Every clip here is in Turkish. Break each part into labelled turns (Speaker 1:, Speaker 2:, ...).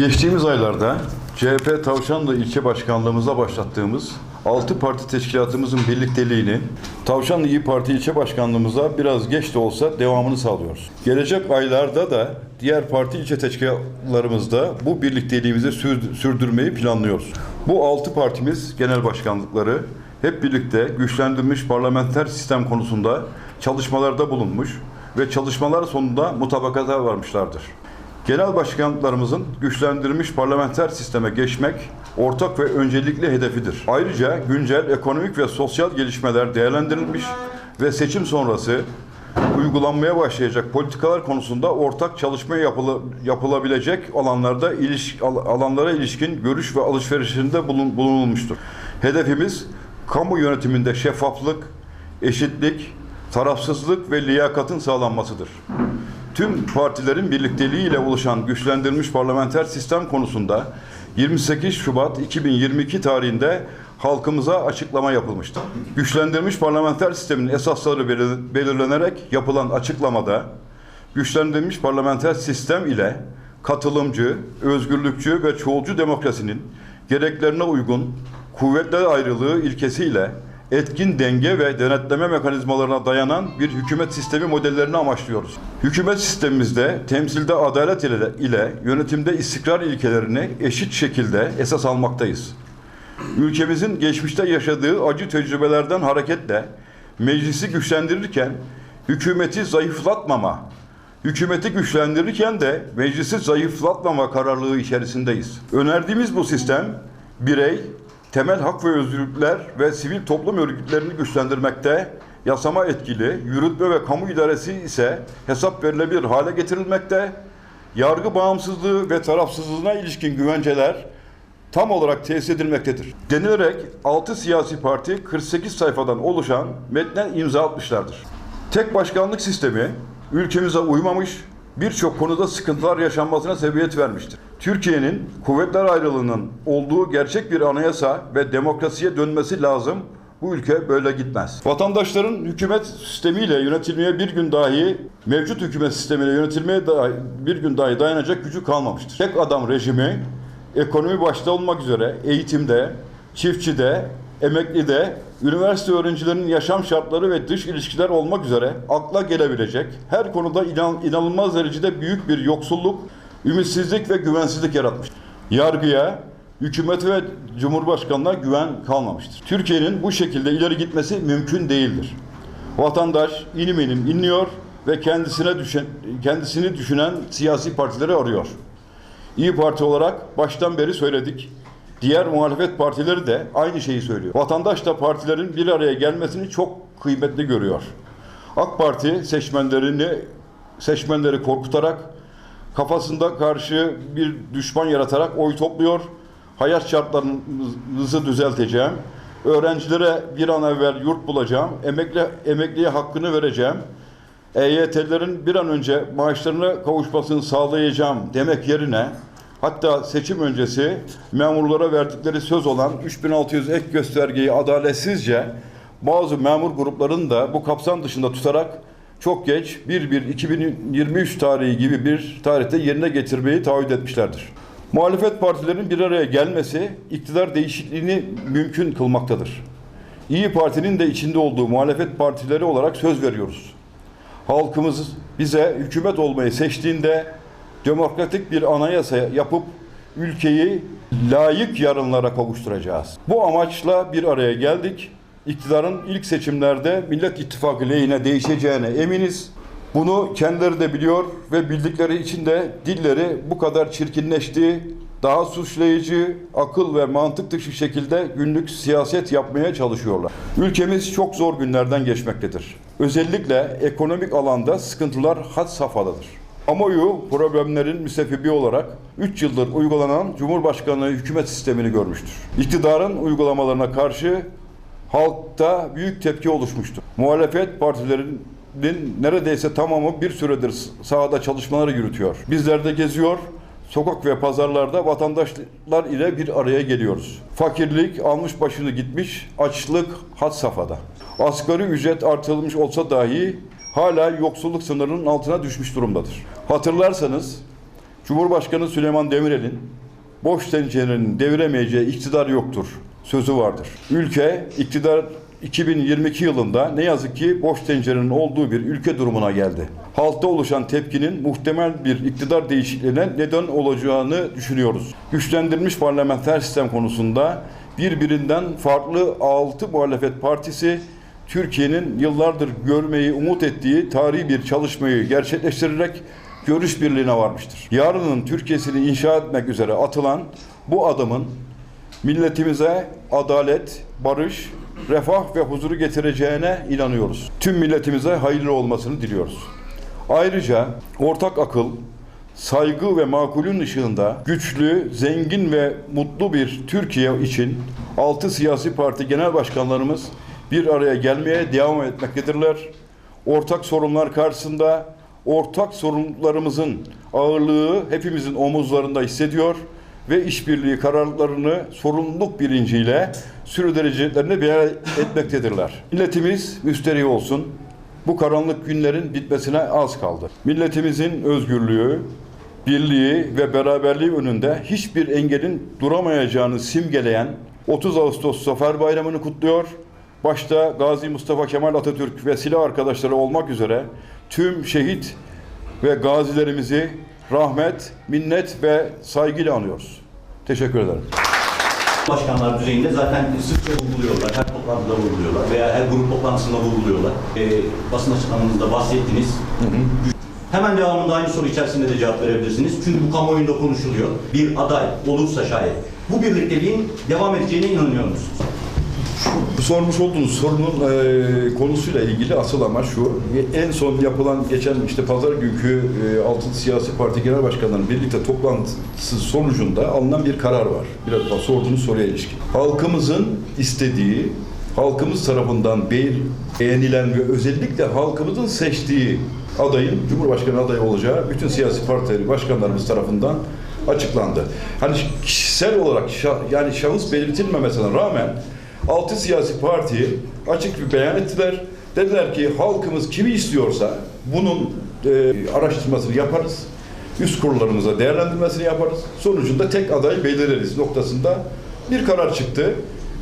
Speaker 1: Geçtiğimiz aylarda CHP Tavşanlı ilçe başkanlığımıza başlattığımız 6 parti teşkilatımızın birlikteliğini Tavşanlı İyi Parti ilçe başkanlığımıza biraz geç de olsa devamını sağlıyoruz. Gelecek aylarda da diğer parti ilçe teşkilatlarımızda bu birlikteliğimizi sür- sürdürmeyi planlıyoruz. Bu 6 partimiz genel başkanlıkları hep birlikte güçlendirilmiş parlamenter sistem konusunda çalışmalarda bulunmuş ve çalışmalar sonunda mutabakata varmışlardır. Genel başkanlarımızın güçlendirilmiş parlamenter sisteme geçmek ortak ve öncelikli hedefidir. Ayrıca güncel ekonomik ve sosyal gelişmeler değerlendirilmiş ve seçim sonrası uygulanmaya başlayacak politikalar konusunda ortak çalışma yapılı, yapılabilecek alanlarda iliş, al- alanlara ilişkin görüş ve alışverişinde bulun, bulunulmuştur. Hedefimiz kamu yönetiminde şeffaflık, eşitlik, tarafsızlık ve liyakatın sağlanmasıdır. Tüm partilerin birlikteliğiyle oluşan güçlendirilmiş parlamenter sistem konusunda 28 Şubat 2022 tarihinde halkımıza açıklama yapılmıştır. Güçlendirilmiş parlamenter sistemin esasları belir- belirlenerek yapılan açıklamada güçlendirilmiş parlamenter sistem ile katılımcı, özgürlükçü ve çoğulcu demokrasinin gereklerine uygun kuvvetler ayrılığı ilkesiyle etkin denge ve denetleme mekanizmalarına dayanan bir hükümet sistemi modellerini amaçlıyoruz. Hükümet sistemimizde temsilde adalet ile, ile yönetimde istikrar ilkelerini eşit şekilde esas almaktayız. Ülkemizin geçmişte yaşadığı acı tecrübelerden hareketle meclisi güçlendirirken hükümeti zayıflatmama, hükümeti güçlendirirken de meclisi zayıflatmama kararlılığı içerisindeyiz. Önerdiğimiz bu sistem birey, temel hak ve özgürlükler ve sivil toplum örgütlerini güçlendirmekte, yasama etkili, yürütme ve kamu idaresi ise hesap verilebilir hale getirilmekte, yargı bağımsızlığı ve tarafsızlığına ilişkin güvenceler tam olarak tesis edilmektedir. Denilerek 6 siyasi parti 48 sayfadan oluşan metne imza atmışlardır. Tek başkanlık sistemi ülkemize uymamış, birçok konuda sıkıntılar yaşanmasına sebebiyet vermiştir. Türkiye'nin kuvvetler ayrılığının olduğu gerçek bir anayasa ve demokrasiye dönmesi lazım. Bu ülke böyle gitmez. Vatandaşların hükümet sistemiyle yönetilmeye bir gün dahi, mevcut hükümet sistemiyle yönetilmeye dahi, bir gün dahi dayanacak gücü kalmamıştır. Tek adam rejimi ekonomi başta olmak üzere eğitimde, çiftçide, emeklide, üniversite öğrencilerinin yaşam şartları ve dış ilişkiler olmak üzere akla gelebilecek her konuda inan, inanılmaz derecede büyük bir yoksulluk, ümitsizlik ve güvensizlik yaratmış. Yargıya, hükümete ve cumhurbaşkanına güven kalmamıştır. Türkiye'nin bu şekilde ileri gitmesi mümkün değildir. Vatandaş inim inim inliyor ve kendisine düşen, kendisini düşünen siyasi partileri arıyor. İyi Parti olarak baştan beri söyledik. Diğer muhalefet partileri de aynı şeyi söylüyor. Vatandaş da partilerin bir araya gelmesini çok kıymetli görüyor. AK Parti seçmenlerini seçmenleri korkutarak kafasında karşı bir düşman yaratarak oy topluyor. Hayat şartlarınızı düzelteceğim. Öğrencilere bir an evvel yurt bulacağım. Emekli emekliye hakkını vereceğim. EYT'lerin bir an önce maaşlarına kavuşmasını sağlayacağım demek yerine hatta seçim öncesi memurlara verdikleri söz olan 3600 ek göstergeyi adaletsizce bazı memur gruplarını da bu kapsam dışında tutarak çok geç 1-1-2023 tarihi gibi bir tarihte yerine getirmeyi taahhüt etmişlerdir. Muhalefet partilerinin bir araya gelmesi iktidar değişikliğini mümkün kılmaktadır. İyi Parti'nin de içinde olduğu muhalefet partileri olarak söz veriyoruz halkımız bize hükümet olmayı seçtiğinde demokratik bir anayasa yapıp ülkeyi layık yarınlara kavuşturacağız. Bu amaçla bir araya geldik. İktidarın ilk seçimlerde Millet İttifakı lehine değişeceğine eminiz. Bunu kendileri de biliyor ve bildikleri için de dilleri bu kadar çirkinleşti, daha suçlayıcı, akıl ve mantık dışı şekilde günlük siyaset yapmaya çalışıyorlar. Ülkemiz çok zor günlerden geçmektedir. Özellikle ekonomik alanda sıkıntılar had safhadadır. Kamuoyu problemlerin müsebbibi olarak 3 yıldır uygulanan Cumhurbaşkanlığı hükümet sistemini görmüştür. İktidarın uygulamalarına karşı halkta büyük tepki oluşmuştur. Muhalefet partilerinin neredeyse tamamı bir süredir sahada çalışmaları yürütüyor. Bizler de geziyor, sokak ve pazarlarda vatandaşlar ile bir araya geliyoruz. Fakirlik almış başını gitmiş, açlık had safhada. Asgari ücret artırılmış olsa dahi hala yoksulluk sınırının altına düşmüş durumdadır. Hatırlarsanız Cumhurbaşkanı Süleyman Demirel'in boş tencerenin deviremeyeceği iktidar yoktur sözü vardır. Ülke iktidar 2022 yılında ne yazık ki boş tencerenin olduğu bir ülke durumuna geldi. Halkta oluşan tepkinin muhtemel bir iktidar değişikliğine neden olacağını düşünüyoruz. Güçlendirilmiş parlamenter sistem konusunda birbirinden farklı 6 muhalefet partisi Türkiye'nin yıllardır görmeyi umut ettiği tarihi bir çalışmayı gerçekleştirerek görüş birliğine varmıştır. Yarının Türkiye'sini inşa etmek üzere atılan bu adımın milletimize adalet, barış, refah ve huzuru getireceğine inanıyoruz. Tüm milletimize hayırlı olmasını diliyoruz. Ayrıca ortak akıl, saygı ve makulün ışığında güçlü, zengin ve mutlu bir Türkiye için altı siyasi parti genel başkanlarımız bir araya gelmeye devam etmektedirler. Ortak sorunlar karşısında ortak sorunlarımızın ağırlığı hepimizin omuzlarında hissediyor ve işbirliği kararlarını sorumluluk bilinciyle sürdüreceklerini beyan etmektedirler. Milletimiz müsterih olsun. Bu karanlık günlerin bitmesine az kaldı. Milletimizin özgürlüğü, birliği ve beraberliği önünde hiçbir engelin duramayacağını simgeleyen 30 Ağustos Zafer Bayramı'nı kutluyor. Başta Gazi Mustafa Kemal Atatürk ve silah arkadaşları olmak üzere tüm şehit ve gazilerimizi rahmet, minnet ve saygıyla anıyoruz. Teşekkür ederim.
Speaker 2: Başkanlar düzeyinde zaten sıkça vurguluyorlar, her toplantıda vurguluyorlar veya her grup toplantısında vurguluyorlar. Ee, basın açıklamanızda bahsettiniz. Hemen devamında aynı soru içerisinde de cevap verebilirsiniz. Çünkü bu kamuoyunda konuşuluyor. Bir aday olursa şayet bu birlikteliğin devam edeceğine inanıyor musunuz?
Speaker 1: Bu sormuş olduğunuz sorunun e, konusuyla ilgili asıl ama şu. En son yapılan geçen işte pazar günkü e, altılı siyasi parti genel başkanlarının birlikte toplantısı sonucunda alınan bir karar var. Biraz daha sorduğunuz soruya ilişkin. Halkımızın istediği, halkımız tarafından be- beğenilen ve özellikle halkımızın seçtiği adayın Cumhurbaşkanı adayı olacağı bütün siyasi partileri başkanlarımız tarafından açıklandı. Hani kişisel olarak şah- yani şahıs belirtilmemesine rağmen altı siyasi parti açık bir beyan ettiler. Dediler ki halkımız kimi istiyorsa bunun e, araştırmasını yaparız. Üst kurullarımıza değerlendirmesini yaparız. Sonucunda tek aday belirleriz noktasında bir karar çıktı.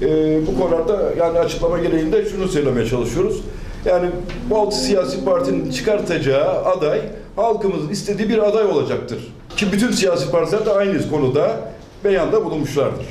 Speaker 1: E, bu kararda yani açıklama gereğinde şunu söylemeye çalışıyoruz. Yani bu altı siyasi partinin çıkartacağı aday halkımızın istediği bir aday olacaktır. Ki bütün siyasi partiler de aynı konuda beyanda bulunmuşlardır.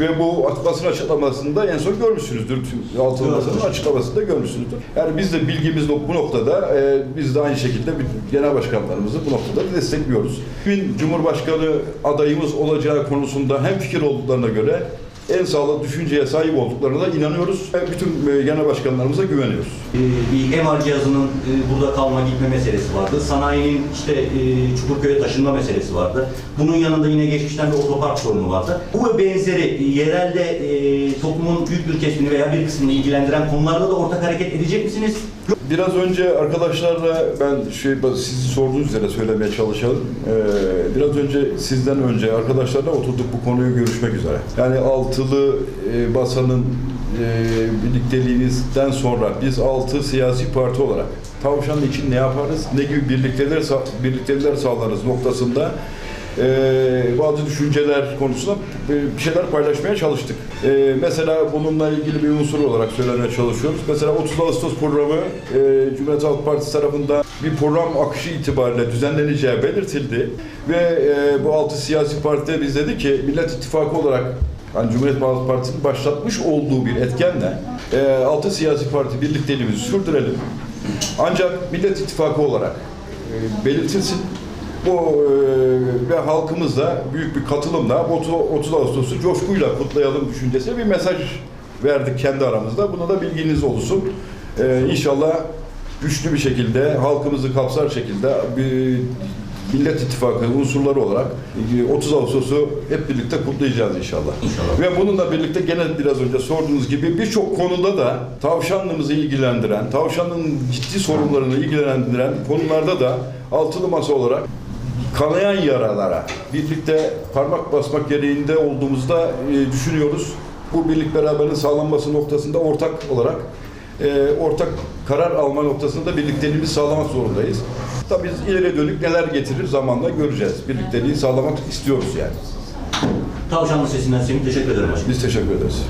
Speaker 1: Ve bu basın açıklamasında en son görmüşsünüzdür. Altılı Masa'nın açıklamasında görmüşsünüzdür. Yani biz de bilgimiz bu noktada e, biz de aynı şekilde genel başkanlarımızı bu noktada destekliyoruz. Bugün Cumhurbaşkanı adayımız olacağı konusunda hem fikir olduklarına göre en sağlıklı düşünceye sahip olduklarına inanıyoruz. Ve bütün e, genel başkanlarımıza güveniyoruz.
Speaker 2: Ee, bir MR cihazının e, burada kalma gitme meselesi vardı. Sanayinin işte e, Çukurköy'e taşınma meselesi vardı. Bunun yanında yine geçmişten bir otopark sorunu vardı. Bu ve benzeri e, yerelde e, toplumun büyük bir kesimini veya bir kısmını ilgilendiren konularda da ortak hareket edecek misiniz?
Speaker 1: Biraz önce arkadaşlarla ben şey sizi sorduğunuz üzere söylemeye çalışalım. Ee, biraz önce sizden önce arkadaşlarla oturduk bu konuyu görüşmek üzere. Yani altılı e, basanın e, birlikteliğinizden sonra biz altı siyasi parti olarak tavşan için ne yaparız, ne gibi birlikteler birliktelikler sağlarız noktasında e, bazı düşünceler konusunda e, bir şeyler paylaşmaya çalıştık. E, mesela bununla ilgili bir unsur olarak söylemeye çalışıyoruz. Mesela 30 Ağustos programı e, Cumhuriyet Halk Partisi tarafından bir program akışı itibariyle düzenleneceği belirtildi. Ve e, bu altı siyasi parti de biz dedi ki Millet İttifakı olarak yani Cumhuriyet Halk Partisi'nin başlatmış olduğu bir etkenle e, altı siyasi parti birlikteliğimizi sürdürelim. Ancak Millet İttifakı olarak e, belirtilsin. Bu e, ve halkımız da büyük bir katılımla bu 30 Ağustos'u coşkuyla kutlayalım düşüncesi bir mesaj verdik kendi aramızda. Buna da bilginiz olsun. E, inşallah güçlü bir şekilde halkımızı kapsar şekilde bir Millet İttifakı unsurları olarak e, 30 Ağustos'u hep birlikte kutlayacağız inşallah.
Speaker 2: İnşallah.
Speaker 1: Ve bununla birlikte gene biraz önce sorduğunuz gibi birçok konuda da tavşanlığımızı ilgilendiren, tavşanın ciddi sorunlarını ilgilendiren konularda da altılı masa olarak kanayan yaralara birlikte parmak basmak gereğinde olduğumuzda e, düşünüyoruz. Bu birlik beraberliğin sağlanması noktasında ortak olarak e, ortak karar alma noktasında birlikteliğimizi sağlamak zorundayız. Tabii biz ileri dönük neler getirir zamanla göreceğiz. Birlikteliği sağlamak istiyoruz yani.
Speaker 2: Tavşanlı sesinden Semih teşekkür ederim başkanım.
Speaker 1: Biz teşekkür ederiz.